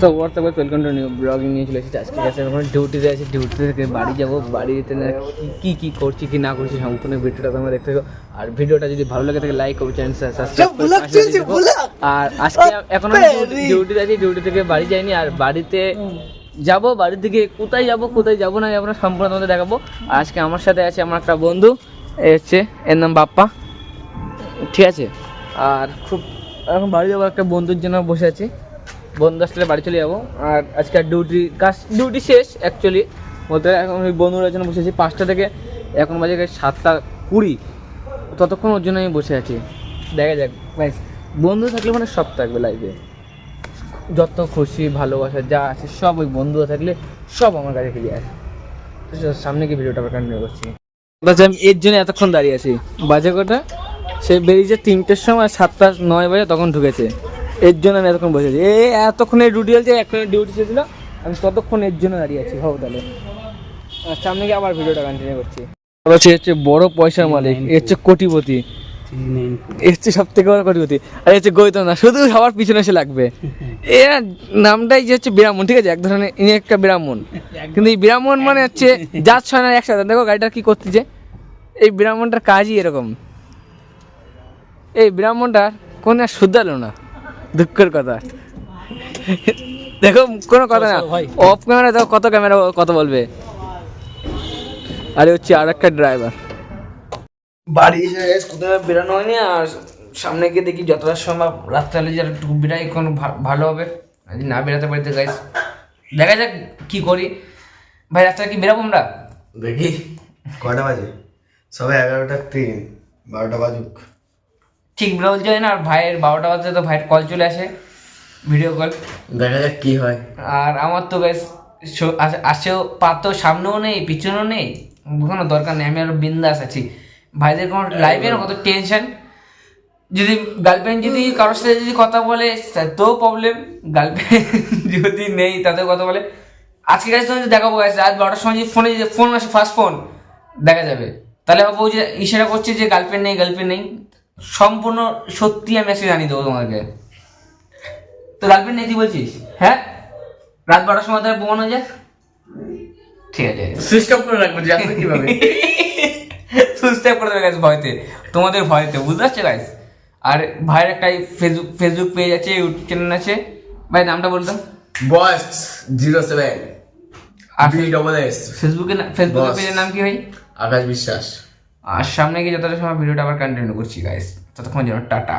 So WhatsApp welcome to new blogging নিয়ে চলে এসেছি আজকে গেছে এখন ডিউটিতে আছি। ডিউটি থেকে বাড়ি যাব। বাড়িতে না কি কি করছি কি না করছি সম্পূর্ণ ভিডিওটা তোমরা দেখতে থাকো আর ভিডিওটা যদি ভালো লাগে থাকে লাইক করবে চ্যানেল সাবস্ক্রাইব আর আজকে এখন আমি ডিউটিতে আছি ডিউটি থেকে বাড়ি যাইনি। আর বাড়িতে যাব বাড়ি থেকে কোথায় যাব কোথায় যাব না যাব না সম্পূর্ণ তোমাদের দেখাবো। আর আজকে আমার সাথে আছে আমার একটা বন্ধু এ হচ্ছে এর নাম বাপ্পা। ঠিক আছে? আর খুব এখন বাড়ি যাব একটা বন্ধুর জন্য বসে আছি। বন্ধু আসলে বাড়ি চলে যাব। আর আজকে ডিউটি কাজ ডিউটি শেষ অ্যাকচুয়ালি বলতে এখন ওই বন্ধুরা জন্য বসে আছি পাঁচটা থেকে এখন বাজে সাতটা কুড়ি। ততক্ষণ ওর জন্য আমি বসে আছি। দেখা যাক ভাই বন্ধু থাকলে মানে সব থাকবে লাইফে যত খুশি, ভালোবাসা, যা আছে, সব ওই বন্ধু থাকলে সব আমার কাছে ফিরে আসে। সামনে গিয়ে ভিডিওটা আবার কন্টিনিউ করছি। আমি এর জন্য এতক্ষণ দাঁড়িয়ে আছি। বাজে কটা? সে বেরিয়েছে তিনটের সময়, সাতটা নয় বাজে, তখন ঢুকেছে। এর জন্য আমি এতক্ষণ বসে আছি। এই এতক্ষণ ডিউটি চলছে এখন ডিউটি ছিল আমি ততক্ষণ এর জন্য দাঁড়িয়ে আছি। হও তাহলে। সামনে গিয়ে আবার ভিডিওটা কন্টিনিউ করছি। সে হচ্ছে বড় পয়সার মালিক। এ হচ্ছে কোটিপতি। এ হচ্ছে সব থেকে বড় কোটিপতি। আর এ হচ্ছে গৌতম না শুধু সবার পিছনে এসে লাগবে। এ নামটাই যে হচ্ছে ব্রাহ্মণ। ঠিক আছে? এক ধরনের, ইনি একটা ব্রাহ্মণ। কিন্তু এই ব্রাহ্মণ মানে হচ্ছে ছয় না একসাথে। দেখো গাড়িটা কি করতেছে। এই ব্রাহ্মণটার কাজই এরকম। এই ব্রাহ্মণটার কোনো আর শুদ্ধালো না। দুঃখের কথা। দেখো কোনো কথা না। অফ ক্যামেরা দেখো কত ক্যামেরা কত বলবে। আরে হচ্ছে আর একটা ড্রাইভার বাড়ি এসে কোথাও বেরোনো হয়নি আর সামনে গিয়ে দেখি যতটা সম্ভব রাস্তা হলে যারা একটু বেরাই কোনো ভা- ভালো হবে। যদি না বেরোতে পারি তো গাইস দেখা যাক কি করি। ভাই রাস্তায় কি বেরোবো আমরা? দেখি কয়টা বাজে? সবে এগারোটা তিন বারোটা বাজুক। ঠিক বেরোতে যায় না আর ভাইয়ের বারোটা বাজতে তো ভাইয়ের কল চলে আসে ভিডিও কল দেখা যাক কি হয়। আর আমার তো বেশ আসেও পা তো সামনেও নেই পিছনেও নেই কোনো দরকার নেই আমি আরও বিন্দাস আছি। ভাইদের কোনো লাইফে না কত টেনশন যদি গার্লফ্রেন্ড যদি কারোর সাথে যদি কথা বলে তো প্রবলেম গার্লফ্রেন্ড যদি নেই তাদের কথা বলে। আজকে কাছে যদি দেখাবো গেছে আজ বারোটার সময় যদি ফোনে ফোন আসে ফার্স্ট ফোন দেখা যাবে। তাহলে ভাবো যে ইশারা করছে যে গার্লফ্রেন্ড নেই গার্লফ্রেন্ড নেই। সম্পূর্ণ সত্যি আমি আজকে জানিয়ে দেবো তোমাকে তো গার্লফ্রেন্ড নেই তুই বলছিস? হ্যাঁ? রাত বারোটার সময় তার প্রমাণ হয়ে যাক? ঠিক আছে। সুইচ অফ করে রাখব যাবে কীভাবে? সুস্থ করে দেবে ভয়তে। তোমাদের ভয়তে বুঝতে পারছ গাইস আর ভাইয়ের একটা ফেসবুক ফেসবুক পেজ আছে ইউটিউব চ্যানেল আছে। ভাই নামটা বলতাম বস জিরো সেভেন আর ডবল এস ফেসবুকে ফেসবুকের. পেজের নাম কি ভাই? আকাশ বিশ্বাস। আর সামনে গিয়ে যতটা সময় ভিডিওটা আবার কন্টিনিউ করছি গাইস ততক্ষণ যেন টাটা।